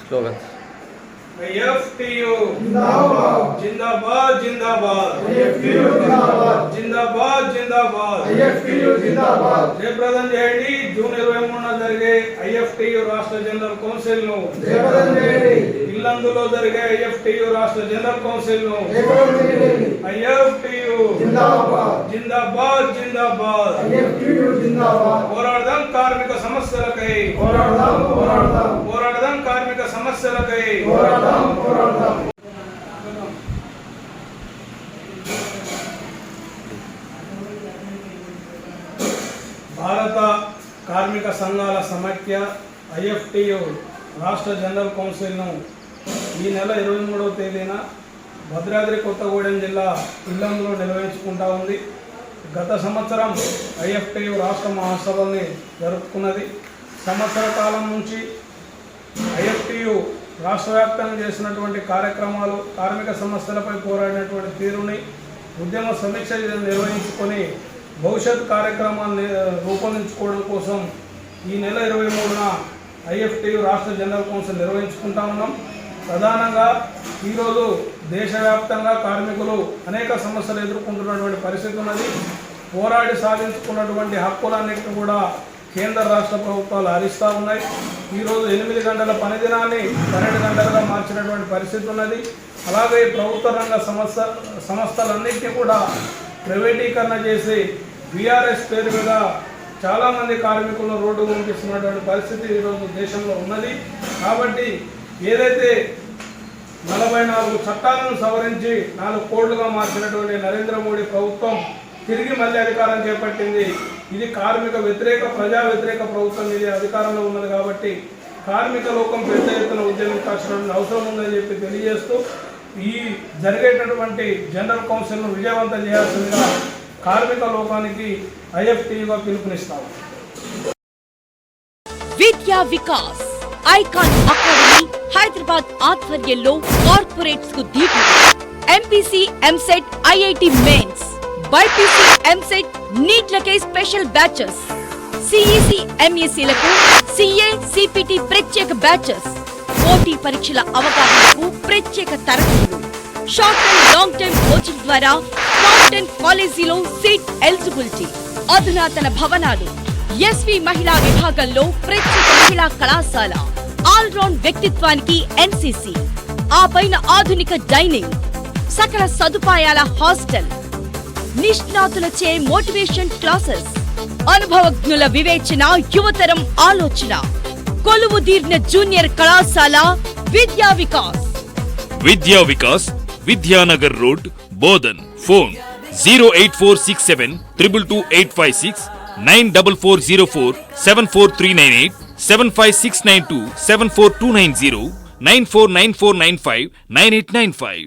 Slogans IFTU జిందాబాద్ జిందాబాద్ జిందాబాద్ జిందాబాద్ జయప్రదం చేయండి June ఇరవై మూడున జరిగే ఐఎఫ్టియు రాష్ట్ర జనరల్ కౌన్సిల్ను ఇల్లందులో జరిగే ఐఎఫ్టియు రాష్ట్ర జనరల్ కౌన్సిల్ను ఐఎఫ్టియు జిందాబాద్ జిందాబాద్ జిందాబాద్. పోరాడదాం కార్మిక సమస్యలకై. పోరాడదాం పోరాడదాం పోరాడదాం కార్మిక సమస్యలకై. పోరాడదాం పోరాడదాం భారత కార్మిక సంఘాల సమాఖ్య ఐఎఫ్టియు రాష్ట్ర జనరల్ కౌన్సిల్ను ఈ నెల ఇరవై మూడవ తేదీన భద్రాద్రి కొత్తగూడెం జిల్లా ఇల్లందులో నిర్వహించుకుంటా ఉంది. గత సంవత్సరం ఐఎఫ్టియు రాష్ట్ర మహాసభల్ని జరుపుకున్నది. సంవత్సర కాలం నుంచి ఐఎఫ్టియు రాష్ట్ర వ్యాప్తంగా చేసినటువంటి కార్యక్రమాలు కార్మిక సమస్యలపై పోరాడినటువంటి తీరుని ఉద్యమ సమీక్ష నిర్వహించుకొని భవిష్యత్ కార్యక్రమాన్ని రూపొందించుకోవడం కోసం ఈ నెల ఇరవై మూడున ఐఎఫ్టియు రాష్ట్ర జనరల్ కౌన్సిల్ నిర్వహించుకుంటా ఉన్నాం. ప్రధానంగా ఈరోజు దేశవ్యాప్తంగా కార్మికులు అనేక సమస్యలు ఎదుర్కొంటున్నటువంటి పరిస్థితి ఉన్నది. పోరాడి సాధించుకున్నటువంటి హక్కులన్నింటినీ కూడా కేంద్ర రాష్ట్ర ప్రభుత్వాలు హరిస్తూ ఉన్నాయి. ఈరోజు ఎనిమిది గంటల పనిదినాన్ని పన్నెండు గంటలుగా మార్చినటువంటి పరిస్థితి ఉన్నది. అలాగే ప్రభుత్వ రంగ సంస్థ సంస్థలన్నింటినీ కూడా ప్రైవేటీకరణ చేసి బీఆర్ఎస్ పేరు మీద చాలామంది కార్మికులను రోడ్డు పంపిస్తున్నటువంటి పరిస్థితి ఈరోజు దేశంలో ఉన్నది. కాబట్టి ఏదైతే నలభై నాలుగు చట్టాలను సవరించి నాలుగు కోళ్ళుగా మార్చినటువంటి నరేంద్ర మోడీ ప్రభుత్వం తిరిగి మళ్ళీ అధికారం చేపట్టింది. ఇది కార్మిక వ్యతిరేక ప్రజా వ్యతిరేక ప్రభుత్వం ఇది అధికారంలో ఉన్నది కాబట్టి కార్మిక లోకం పెద్ద ఎత్తున ఉద్యమించాల్సిన అవసరం ఉందని చెప్పి తెలియజేస్తూ ఈ జరిగేటటువంటి జనరల్ కౌన్సిల్ను విజయవంతం చేయాల్సిందిగా కార్మిక లోకానికి ఐఎఫ్టీగా పిలుపునిస్తాము. విద్యా వికాస్ ఐకాన్ అకాడమీ హైదరాబాద్ ఆధ్వర్యంలో కార్పొరేట్స్కు ధీటు MPC EAMCET IIT mains BiPC EAMCET నీట్లకే special batches. CEC ఎంఈసీలకు సిఏ సిపిటి ప్రత్యేక బ్యాచెస్. పోటీ పరీక్షల అవగాహనకు ప్రత్యేక తరగతులు. Short and long time coaching ద్వారా టాప్ టెన్ కాలేజీలో సీట్ ఎలిజిబిలిటీ అధునాతన భవనాలు ఎస్వి మహిళా విభాగంలో ప్రత్యేక మహిళా కళాశాల. ఆల్రౌండ్ వ్యక్తిత్వానికి ఎన్సీసీ. ఆ పైన ఆధునిక డైనింగ్ సకల సదుపాయాల హాస్టల్ నిష్ణాతులచే మోటివేషన్ క్లాసెస్ అనుభవజ్ఞుల వివేచన యువతరం ఆలోచన కొలువు తీర్న జూనియర్ కళాశాల Vidya Vikas. Vidya Vikas Vidyanagar road Bodhan. Phone zero eight four six seven triple two eight five six nine double four zero four seven four three nine eight. Seven five six nine two seven four two nine zero nine four nine four nine five nine eight nine five